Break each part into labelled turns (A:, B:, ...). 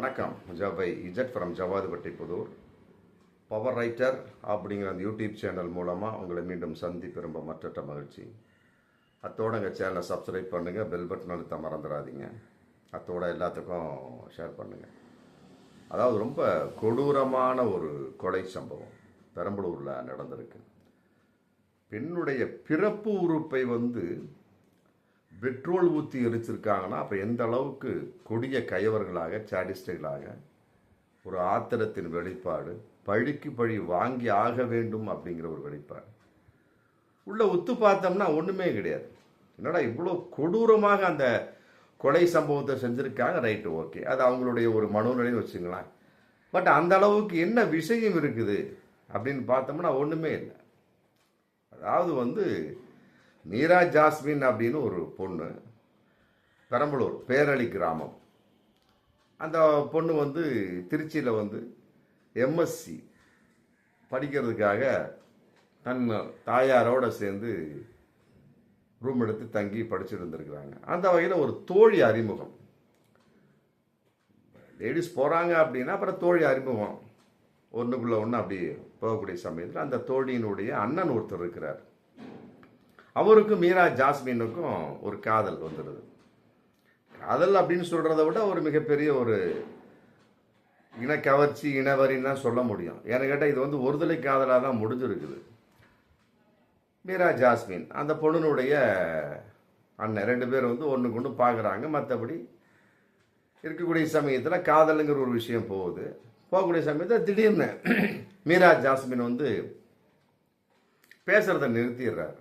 A: வணக்கம். ஜபை Z from Javadhupatti Puthur. Power writer அப்படிங்கிற அந்த யூடியூப் சேனல் மூலமாக உங்களை மீண்டும் சந்திப்பு ரொம்ப மற்ற மகிழ்ச்சி. அத்தோடு எங்கள் சேனலை சப்ஸ்கிரைப் பண்ணுங்கள் பெல் பட்டன் அழுத்த மறந்துடாதீங்க. அத்தோட எல்லாத்துக்கும் ஷேர் பண்ணுங்கள் அதாவது ரொம்ப கொடூரமான ஒரு கொலை சம்பவம் பெரம்பலூரில் நடந்திருக்கு. பெண்ணுடைய பிறப்பு உறுப்பை வந்து பெட்ரோல் ஊற்றி எரிச்சிருக்காங்கன்னா அப்போ எந்த அளவுக்கு கொடிய கயவர்களாக சாடிஸ்டைகளாக ஒரு ஆத்திரத்தின் வெளிப்பாடு பழிக்கு பழி வாங்கி ஆக வேண்டும் அப்படிங்கிற ஒரு வெளிப்பாடு. உள்ளே ஒத்து பார்த்தோம்னா ஒன்றுமே கிடையாது. என்னடா இவ்வளோ கொடூரமாக அந்த கொலை சம்பவத்தை செஞ்சுருக்காங்க? Right okay. அது அவங்களுடைய ஒரு மனோநிலைன்னு வச்சுங்களேன் பட் அந்த அளவுக்கு என்ன விஷயம் இருக்குது அப்படின்னு பார்த்தோம்னா ஒன்றுமே இல்லை. அதாவது வந்து மீரா ஜாஸ்மின் அப்படின்னு ஒரு பொண்ணு பெரம்பலூர் பேரளி கிராமம். அந்த பொண்ணு வந்து திருச்சியில் வந்து எம்எஸ்சி படிக்கிறதுக்காக தன் தாயாரோட சேர்ந்து ரூம் எடுத்து தங்கி படிச்சுட்டு இருந்திருக்கிறாங்க அந்த வகையில் ஒரு தோழி அறிமுகம். லேடிஸ் போகிறாங்க அப்படின்னா அப்புறம் தோழி அறிமுகம். ஒன்றுக்குள்ளே ஒன்று அப்படி போகக்கூடிய சமயத்தில் அந்த தோழியினுடைய அண்ணன் ஒருத்தர் இருக்கிறார். அவருக்கும் மீரா ஜாஸ்மினுக்கும் ஒரு காதல் வந்துடுது. காதல் அப்படின்னு சொல்கிறத விட ஒரு மிகப்பெரிய ஒரு இனக்கவர்ச்சி இனவரின்னு தான் சொல்ல முடியும். ஏன்னு கேட்டால் இது வந்து ஒருதலை காதலாக தான் முடிஞ்சிருக்குது. மீரா ஜாஸ்மின் அந்த பொண்ணுனுடைய அண்ணன் ரெண்டு பேரும் வந்து ஒன்று கொண்டு பார்க்குறாங்க மற்றபடி இருக்கக்கூடிய சமயத்தில் காதலுங்கிற ஒரு விஷயம் போகுது. போகக்கூடிய சமயத்தில் திடீர்னு மீரா ஜாஸ்மின் வந்து பேசுகிறத நிறுத்திடுறாரு.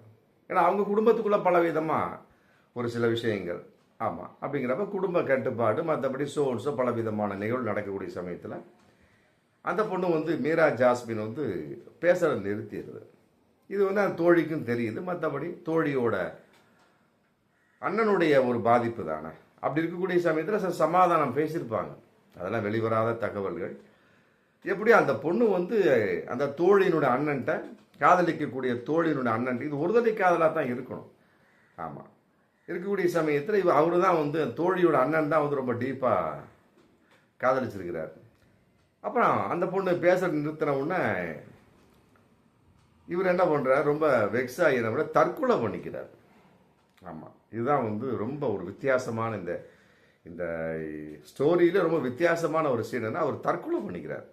A: ஏன்னா அவங்க குடும்பத்துக்குள்ளே பல விதமாக ஒரு சில விஷயங்கள். ஆமாம் அப்படிங்கிறப்ப குடும்ப கட்டுப்பாடு மற்றபடி சோல்ஸோ பல விதமான நிகழ்வு நடக்கக்கூடிய சமயத்தில் அந்த பொண்ணு வந்து மீரா ஜாஸ்மின் வந்து பேசுகிறத நிறுத்திடுது. இது வந்து அந்த தோழிக்கும் தெரியுது. மற்றபடி தோழியோட அண்ணனுடைய ஒரு பாதிப்பு தானே. அப்படி இருக்கக்கூடிய சமயத்தில் சில சமாதானம் பேசியிருப்பாங்க. அதெல்லாம் வெளிவராத தகவல்கள். எப்படி அந்த பொண்ணு வந்து அந்த தோழியினுடைய அண்ணன்ட்ட காதலிக்கக்கூடிய தோழினுடைய அண்ணன். இது ஒருதலை காதலாக தான் இருக்கணும். ஆமாம் இருக்கக்கூடிய சமயத்தில் இவ அவரு தான் வந்து தோழியோட அண்ணன் தான் வந்து ரொம்ப டீப்பாக காதலிச்சிருக்கிறார். அப்புறம் அந்த பொண்ணு பேச நிறுத்தின உடனே இவர் என்ன பண்ணுறார் ரொம்ப வெக்ஸ் ஆகிற தற்கொலை பண்ணிக்கிறார். ஆமாம் இதுதான் வந்து ரொம்ப ஒரு வித்தியாசமான இந்த இந்த ஸ்டோரியில் ரொம்ப வித்தியாசமான ஒரு சீனுன்னா அவர் தற்கொலை பண்ணிக்கிறார்.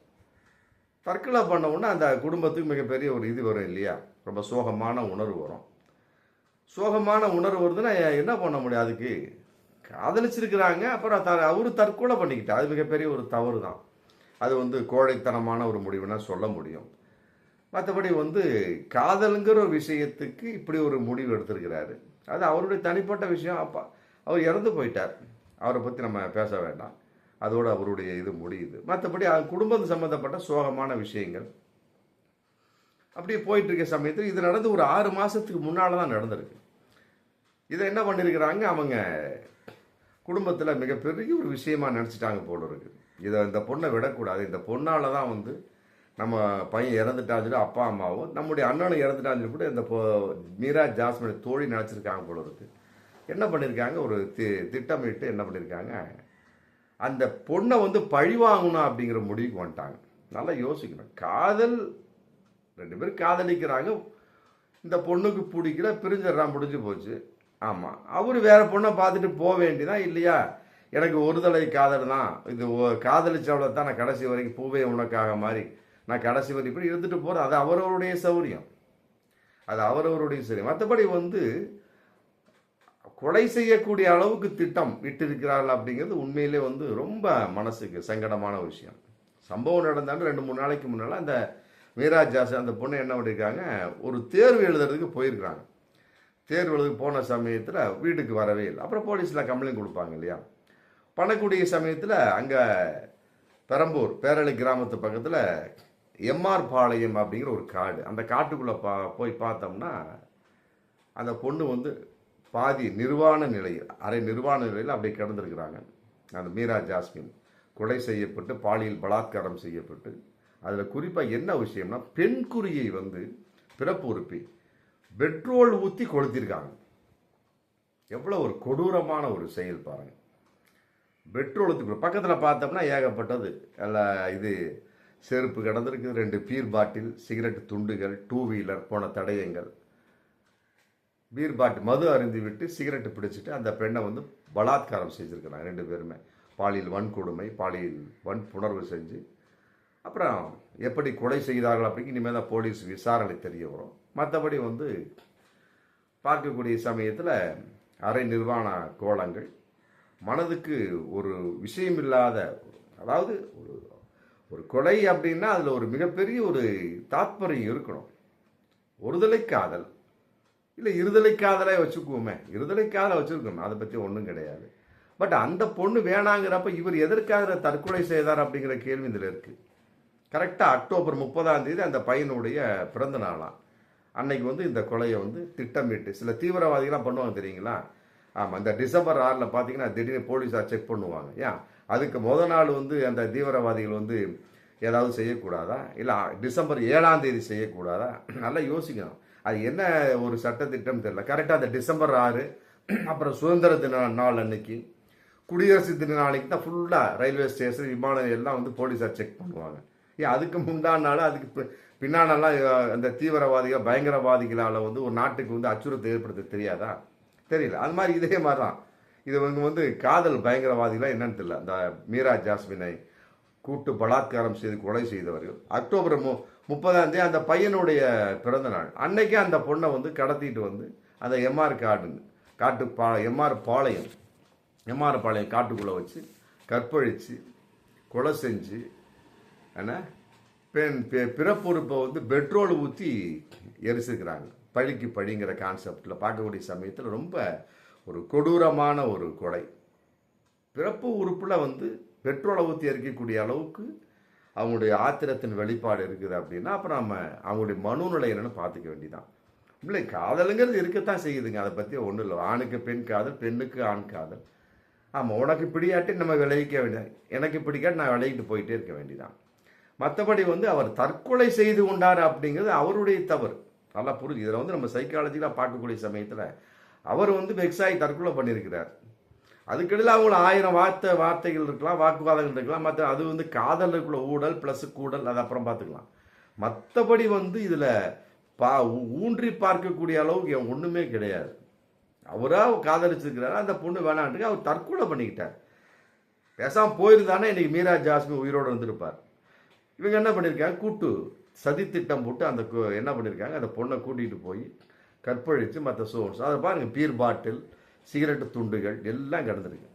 A: தற்கொலை பண்ண உடனே அந்த குடும்பத்துக்கு மிகப்பெரிய ஒரு இது வரும் இல்லையா? ரொம்ப சோகமான உணர்வு வரும். சோகமான உணர்வு வருதுன்னா என்ன பண்ண முடியும்? அதுக்கு காதலிச்சிருக்கிறாங்க. அப்புறம் த அவரு தற்கொலை பண்ணிக்கிட்டார். அது மிகப்பெரிய ஒரு தவறு தான். அது வந்து கோழைத்தனமான ஒரு முடிவுனா சொல்ல முடியும். மற்றபடி வந்து காதலுங்கிற ஒரு விஷயத்துக்கு இப்படி ஒரு முடிவு எடுத்திருக்கிறாரு. அது அவருடைய தனிப்பட்ட விஷயம். அப்பா அவர் இறந்து போயிட்டார். அவரை பற்றி நம்ம பேச வேண்டாம். அதோடு அவருடைய இது முடியுது. மற்றபடி குடும்பம் சம்மந்தப்பட்ட சோகமான விஷயங்கள். அப்படியே போயிட்டு இருக்க சமயத்தில் இது நடந்து ஒரு ஆறு மாதத்துக்கு முன்னால் தான் நடந்திருக்கு. இதை என்ன பண்ணியிருக்கிறாங்க அவங்க குடும்பத்தில் மிகப்பெரிய ஒரு விஷயமா நினச்சிட்டாங்க போல இருக்கு இதை இந்த பொண்ணை விடக்கூடாது. இந்த பொண்ணால் தான் வந்து நம்ம பையன் இறந்துட்டான்னு சொல்லி அப்பா அம்மாவும் நம்முடைய அண்ணனும் இறந்துட்டான்னு சொல்லி கூட இந்த மீரா ஜாஸ்மின் தோழி நினச்சிருக்காங்க போல இருக்கு. என்ன பண்ணியிருக்காங்க ஒரு தி திட்டமிட்டு என்ன பண்ணியிருக்காங்க அந்த பொண்ணை வந்து பழி வாங்கணும் அப்படிங்கிற முடிவுக்கு வந்துட்டாங்க. நல்லா யோசிக்கணும். காதல் ரெண்டு பேரும் காதலிக்கிறாங்க. இந்த பொண்ணுக்கு பிடிக்கல பிரிஞ்சிடறான் முடிஞ்சு போச்சு. ஆமாம் அவர் வேறு பொண்ணை பார்த்துட்டு போக வேண்டியதான் இல்லையா? எனக்கு ஒரு தலை காதல் தான். இது காதலிச்சவளை தான் நான் கடைசி வரைக்கும் பூவே உனக்காக மாதிரி நான் கடைசி வரைக்கும் இப்படி இருந்துட்டு போகிறேன் அது அவரவருடைய சௌரியம். அது அவரவருடைய சரி மற்றபடி வந்து கொலை செய்யக்கூடிய அளவுக்கு திட்டம் விட்டிருக்கிறார்கள் அப்படிங்கிறது உண்மையிலே வந்து ரொம்ப மனசுக்கு சங்கடமான விஷயம். சம்பவம் நடந்தாலும் ரெண்டு மூணு நாளைக்கு முன்னால் அந்த மீராஜ் ஜாஸ் அந்த பொண்ணு என்ன பண்ணியிருக்காங்க ஒரு தேர்வு எழுதுறதுக்கு போயிருக்கிறாங்க. தேர்வு எழுத போன சமயத்தில் வீட்டுக்கு வரவே இல்லை. அப்புறம் போலீஸில் கம்ப்ளைண்ட் கொடுப்பாங்க இல்லையா? பண்ணக்கூடிய சமயத்தில் அங்கே பெரம்பூர் பேரளி கிராமத்து பக்கத்தில் எம்ஆர் பாளையம் அப்படிங்கிற ஒரு காடு அந்த காட்டுக்குள்ளே பா போய் பார்த்தோம்னா அந்த பொண்ணு வந்து பாதி நிர்வாண நிலையில் அரை நிர்வாண நிலையில் அப்படியே கிடந்திருக்கிறாங்க. அந்த மீரா ஜாஸ்மின் கொலை செய்யப்பட்டு பாலியல் பலாத்காரம் செய்யப்பட்டு அதில் குறிப்பாக என்ன விஷயம்னா பெண் குறியை வந்து பிறப்பு உறுப்பி பெட்ரோல் ஊற்றி கொளுத்திருக்காங்க. எவ்வளோ ஒரு கொடூரமான ஒரு செயல் பாருங்க. பெட்ரோலுக்கு பக்கத்தில் பார்த்தோம்னா ஏகப்பட்டது. எல்லாம் இது செருப்பு கிடந்திருக்கு ரெண்டு பீர் பாட்டில் சிகரெட் துண்டுகள் டூ வீலர் போன தடயங்கள். பீர் பாட்டு மது அருந்தி விட்டு சிகரெட்டு பிடிச்சிட்டு அந்த பெண்ணை வந்து பலாத்காரம் செஞ்சுருக்கிறாங்க ரெண்டு பேருமே. பாலியல் வன்கொடுமை பாலியல் வன்புணர்வு செஞ்சு. அப்புறம் எப்படி கொலை செய்தார்கள் அப்படின்னு இனிமேல் தான் போலீஸ் விசாரணை தெரிய வரும். மற்றபடி வந்து பார்க்கக்கூடிய சமயத்தில் அரை நிர்வாண கோலங்கள். மனதுக்கு ஒரு விஷயம் இல்லாத அதாவது ஒரு ஒரு கொலை அப்படின்னா அதில் ஒரு மிகப்பெரிய ஒரு தாத்பரியம் இருக்கணும். ஒருதலை காதல். இல்லை இருதலை வச்சுக்குவோமே. இருதலை காதலை வச்சுருக்கணும். அதை பற்றி ஒன்றும் கிடையாது. பட் அந்த பொண்ணு வேணாங்கிறப்ப இவர் எதற்காக தற்கொலை செய்தார் அப்படிங்கிற கேள்வி இதில் இருக்குது கரெக்டாக அக்டோபர் முப்பதாம் தேதி அந்த பையனுடைய பிறந்த நாளாம். அன்னைக்கு வந்து இந்த கொலையை வந்து திட்டமிட்டு சில தீவிரவாதிகளாம் பண்ணுவாங்க தெரியுங்களா? ஆமாம் இந்த டிசம்பர் ஆறில் பார்த்தீங்கன்னா திடீர்னு போலீஸார் செக் பண்ணுவாங்க. ஏன்? அதுக்கு முத நாள் வந்து அந்த தீவிரவாதிகள் வந்து ஏதாவது செய்யக்கூடாதா? இல்லை டிசம்பர் ஏழாம் தேதி செய்யக்கூடாதா? நல்லா யோசிக்கணும். அது என்ன ஒரு சட்டத்திட்டம் தெரியல. கரெக்டாக அந்த டிசம்பர் ஆறு அப்புறம் சுதந்திர தின நாள் அன்னைக்கு குடியரசு தின நாளைக்கு தான் ஃபுல்லாக ரயில்வே ஸ்டேஷன் விமானம் எல்லாம் வந்து போலீஸார் செக் பண்ணுவாங்க. ஏன் அதுக்கு முந்தான அதுக்கு பி- பின்னாலெல்லாம் அந்த தீவிரவாதிகள் பயங்கரவாதிகளால் வந்து ஒரு நாட்டுக்கு வந்து அச்சுறுத்தல் ஏற்படுத்த தெரியாதா? தெரியல. அது மாதிரி இதே மாதிரி தான் இது வந்து வந்து காதல் பயங்கரவாதிகளாக என்னன்னு தெரியல. அந்த மீரா ஜாஸ்மினை கூட்டு பலாத்காரம் செய்து கொலை செய்தவர்கள். அக்டோபர் முப்பதாம் தேதி அந்த பையனுடைய பிறந்த நாள். அன்னைக்கே அந்த பொண்ணை வந்து கடத்திட்டு வந்து அந்த எம்ஆர் காடுன்னு காட்டு பா எம்ஆர் பாளையம் எம்ஆர் பாளையம் காட்டுக்குள்ளே வச்சு கற்பழித்து கொலை செஞ்சு ஏன்னா பெண் பிறப்புறுப்பை வந்து பெட்ரோல் ஊற்றி எரிச்சிருக்கிறாங்க. பழிக்கு பழிங்கிற கான்செப்டில் பார்க்கக்கூடிய சமயத்தில் ரொம்ப ஒரு கொடூரமான ஒரு கொலை. பிறப்பு உறுப்பில் வந்து பெட்ரோலை ஊற்றி எரிக்கக்கூடிய அளவுக்கு அவங்களுடைய ஆத்திரத்தின் வெளிப்பாடு இருக்குது அப்படின்னா அப்புறம் நம்ம அவங்களுடைய மனோநிலை என்னென்னு பார்த்துக்க வேண்டியதான் இல்லை காதலுங்கிறது இருக்கத்தான் செய்யுதுங்க. அதை பற்றி ஒன்றும் இல்லை. ஆணுக்கு பெண் காதல் பெண்ணுக்கு ஆண் காதல். ஆமாம் உனக்கு பிடியாட்டி நம்ம விளைவிக்க வேண்டியது எனக்கு பிடிக்காட்டி நான் விளையிட்டு போயிட்டே இருக்க வேண்டியதான் மற்றபடி வந்து அவர் தற்கொலை செய்து கொண்டார் அப்படிங்கிறது அவருடைய தவறு. நல்லா புரிஞ்சு இதில் வந்து நம்ம சைக்காலஜியில் பார்க்கக்கூடிய சமயத்தில் அவர் வந்து வெக்ஸாகி தற்கொலை பண்ணியிருக்கிறார். அதுக்கிடையில் அவங்கள ஆயிரம் வார்த்தை வார்த்தைகள் இருக்கலாம் வாக்குவாதங்கள் இருக்கலாம். மற்ற அது வந்து காதலுக்குள்ள ஊடல் ப்ளஸ் கூடல் அது அப்புறம் பார்த்துக்கலாம். மற்றபடி வந்து இதில் பா ஊன்றி பார்க்கக்கூடிய அளவுக்கு என் ஒன்றுமே கிடையாது. அவராக காதலிச்சிருக்கிறாரு அந்த பொண்ணு வேணான்ட்டு அவர் தற்கொலை பண்ணிக்கிட்டார். பேசாமல் போயிருந்தானே இன்றைக்கி மீரா ஜாஸ்மி உயிரோடு இருந்திருப்பார். இவங்க என்ன பண்ணியிருக்காங்க கூட்டு சதி திட்டம் போட்டு அந்த என்ன பண்ணியிருக்காங்க அந்த பொண்ணை கூட்டிகிட்டு போய் கற்பழித்து மற்ற சோர்ஸ் அதை பாருங்கள் பீர் பாட்டில் சிகரெட்டு துண்டுகள் எல்லாம் கிடந்திருக்கு.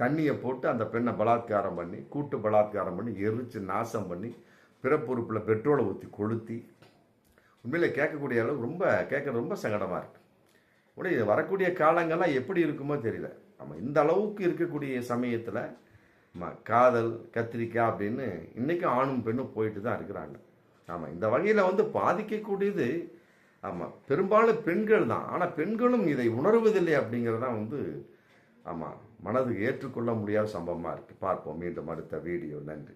A: தண்ணியை போட்டு அந்த பெண்ணை பலாத்காரம் பண்ணி கூட்டு பலாத்காரம் பண்ணி எரிச்சு நாசம் பண்ணி பிறப்புறுப்பில் பெட்ரோலை ஊற்றி கொளுத்தி. உண்மையிலே கேட்கக்கூடிய அளவு ரொம்ப கேட்க ரொம்ப சங்கடமாக இருக்குது உடனே இது வரக்கூடிய காலங்கள்லாம் எப்படி இருக்குமோ தெரியல. நம்ம இந்த அளவுக்கு இருக்கக்கூடிய சமயத்தில் ஆமாம் காதல் கத்திரிக்காய் அப்படின்னு இன்றைக்கும் ஆணும் பெண்ணும் போயிட்டு தான் இருக்கிறாங்க. ஆமாம் இந்த வகையில் வந்து பாதிக்கக்கூடியது ஆமாம் பெரும்பாலும் பெண்கள் தான். ஆனால் பெண்களும் இதை உணர்வதில்லை அப்படிங்கிறது தான் வந்து ஆமாம் மனதுக்கு ஏற்றுக்கொள்ள முடியாத சம்பவமாக இருக்குது பார்ப்போம். மீண்டும் அடுத்த வீடியோ. நன்றி.